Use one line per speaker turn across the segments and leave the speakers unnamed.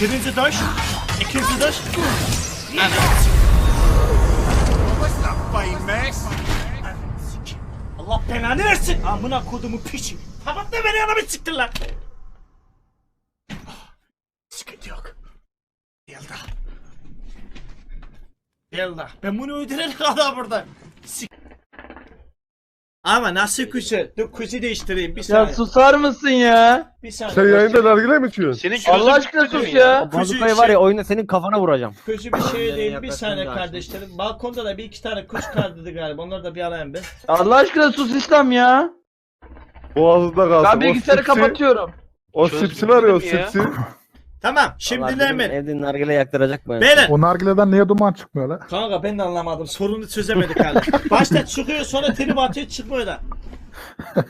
Birinci taş. ikinci taş. Ana. Allah belanı versin. Amına kodumu piçi. Tamam da beni bir siktir lan. Sıkıntı yok. Yılda. Yılda. Ben bunu öldürene kadar burada. Sik. Ama nasıl kuşu? Dur kuşu değiştireyim bir
Ya
saniye.
susar mısın ya?
Bir saniye.
Sen yayında nargile mi içiyorsun?
Senin
Allah aşkına sus ya.
Bazukayı var ya oyunda senin kafana vuracağım.
Kötü bir şey değil. Bir saniye kardeşlerim. Balkonda da bir iki tane kuş kardırdı galiba. Onları da bir alayım ben.
Allah aşkına sus İslam ya.
Boğazında kalsın.
Ben
O
bilgisayarı
sipsi-
kapatıyorum.
O arıyor
dedim ya.
sipsi.
Tamam. Şimdi
Vallahi
dinleyin
bizim
beni.
Evde nargile yaktıracak mı?
Beyler.
O nargileden niye duman çıkmıyor lan?
Kanka ben de anlamadım. Sorunu çözemedik hala. Başta çıkıyor sonra trip atıyor çıkmıyor da. Şimdi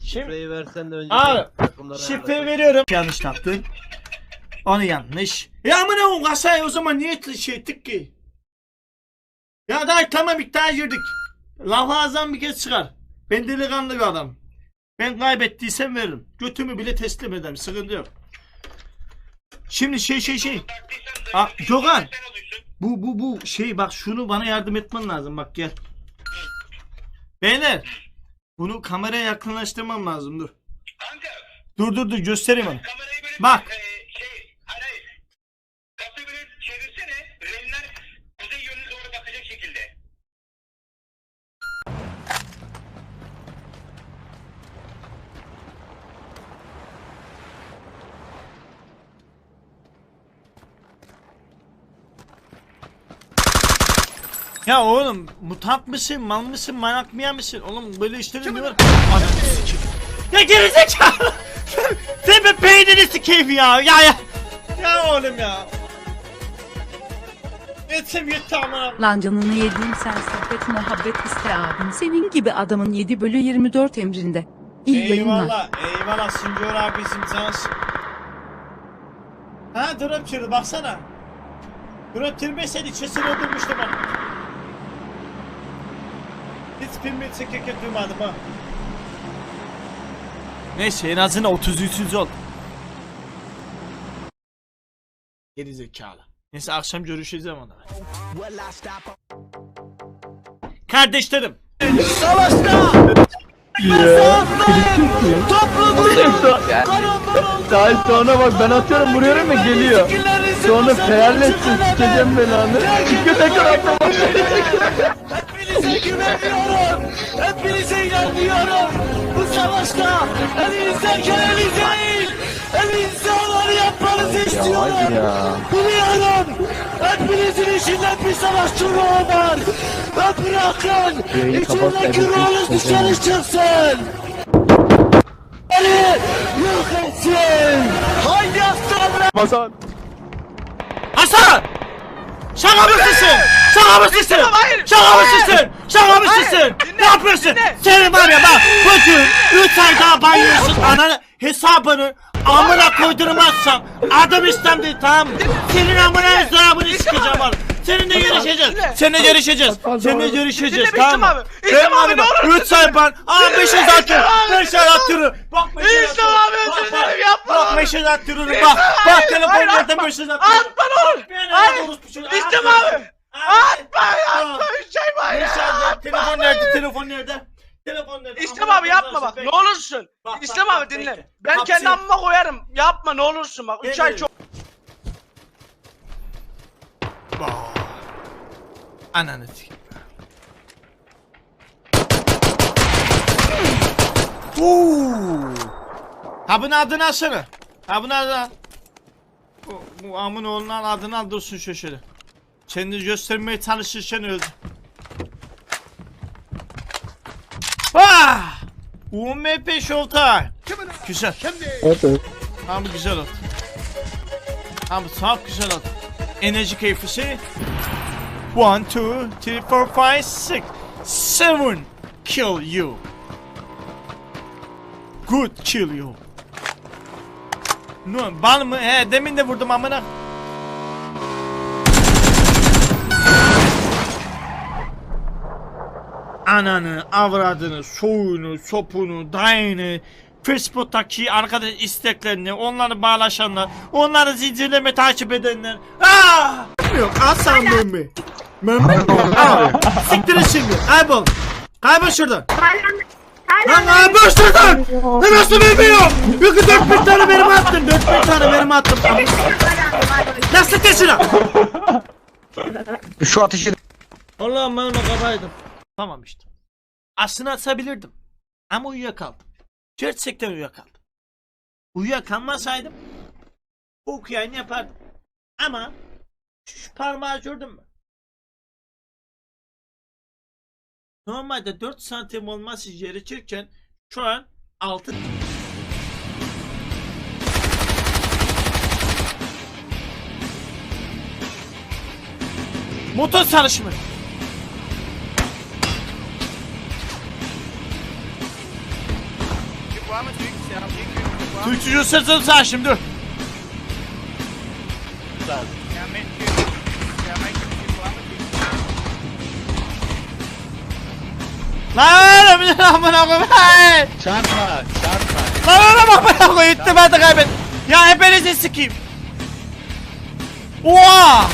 Şifreyi versen de önce.
Abi, şifreyi veriyorum. Yanlış yaptın. Onu yanlış. Ya amına o kasayı o zaman niye şey ettik ki? Ya daha tamam iddia girdik. Laf ağızdan bir kez çıkar. Ben delikanlı bir adam. Ben kaybettiysem veririm. Götümü bile teslim ederim. Sıkıntı yok. Şimdi şey şey şey. Aa, Gökhan. Bu bu bu şey bak şunu bana yardım etmen lazım bak gel. Beyler. Bunu kameraya yakınlaştırmam lazım dur. Dur dur dur göstereyim onu. Bak. Ya oğlum mutant mısın, mal mısın, manyak mı mısın? Oğlum böyle işlerin ne var? Ananı sikeyim. Ya gerizekalı! Sen be beynini sikeyim ya! Ya ya! Ya oğlum ya! Yetim yetti amına.
Lan canını yediğim sen sohbet muhabbet iste abim. Senin gibi adamın 7 bölü 24 emrinde. İyi yayınlar.
Eyvallah, eyvallah Sinyor abi bizim cansın. Ha drop çırdı baksana. Drop çırmeseydi çesini öldürmüştü bana. Hiç filmi çekirken duymadım ha. Neyse en azından 33. oldu. Geri zekalı. Neyse akşam görüşeceğim ona. Kardeşlerim.
Daha sonra bak ben atıyorum vuruyorum ya geliyor. Sonra fenerlesin sikeceğim belanı. Çıkıyor tekrar aklıma.
Hepinize güveniyorum. Hepinize inanıyorum. Bu savaşta elinizden geleni değil. Elinizde olanı yapmanızı istiyorum. Biliyorum. Hepinizin içinden bir savaşçı ruhu var. Ve bırakın. İçindeki ruhunuz dışarı çıksın. Beni yok etsin. Haydi aslanım.
Hasan.
Hasan! Şaka mısın? Şaka mısın? Şaka mısın? Şaka mısın? Ne yapıyorsun? Senin var ya bak bugün 3 ay daha banyosun ananı hesabını amına koydurmazsam adım İslam değil tamam mı? Senin amına hesabını sikeceğim oğlum. Seninle görüşeceğiz. Seninle görüşeceğiz. Seninle görüşeceğiz tamam mı? İslam abi ne olur. 3 ay ban. Aa 500 atıyor. 500 atıyor. Bak 500 İslam abi özür dilerim yapma. Bak 500 atıyor. Bak bak telefon nerede 500 atıyor. Atma ne olur. Hayır. İslam abi. Atma atma 3 ay ban ya. Telefon nerede telefon nerede? Telefon nerede?
İslam abi yapma bak ne olursun.
Bak,
İslam abi dinle. Ben kendi amıma koyarım. Yapma ne olursun bak. 3 ay çok.
Ananı sikeyim. Ha bunun adını alsana. Ha bunun adını al. Bu, bu amın oğlunun adını al dursun şöyle. Kendini göstermeye çalışırken öldü. Ah! UMP Showtime. Güzel. Tamam bu güzel oldu. Tamam çok güzel oldu. Enerji keyfi şey. One, two, three, four, five, six, seven. Kill you. Good kill you. No, bal mı? He demin de vurdum amına. Ananı, avradını, soyunu, sopunu, dayını, Facebook'taki arkadaş isteklerini, onları bağlaşanlar, onları zincirleme takip edenler. Aa! Yok, aslan mümin. Mümin. Aa, Siktirin şimdi. Kaybol. Kaybol şuradan. Lan kaybol şuradan. Lan nasıl bilmiyorum. Çünkü dört bin tane benim attım. Dört bin tane benim attım. Nasıl teşhira?
Şu ateşi
Allah'ım ben onu kapaydım. Tamam işte. Aslında atabilirdim. Ama uyuyakaldım. Gerçekten uyuyakaldım. Uyuyakalmasaydım okuyan yapardım. Ama şu parmağı gördün mü? Normalde 4 santim olması gerekirken şu an 6 Motor sarışımı. Türkçücü sırtını sağ şimdi. Lan oğlum bir amına koyayım.
Çarpma çarpma.
Lan oğlum amına koyayım. İtti ben de kaybettim. Ya hepinizi sikeyim. Oha!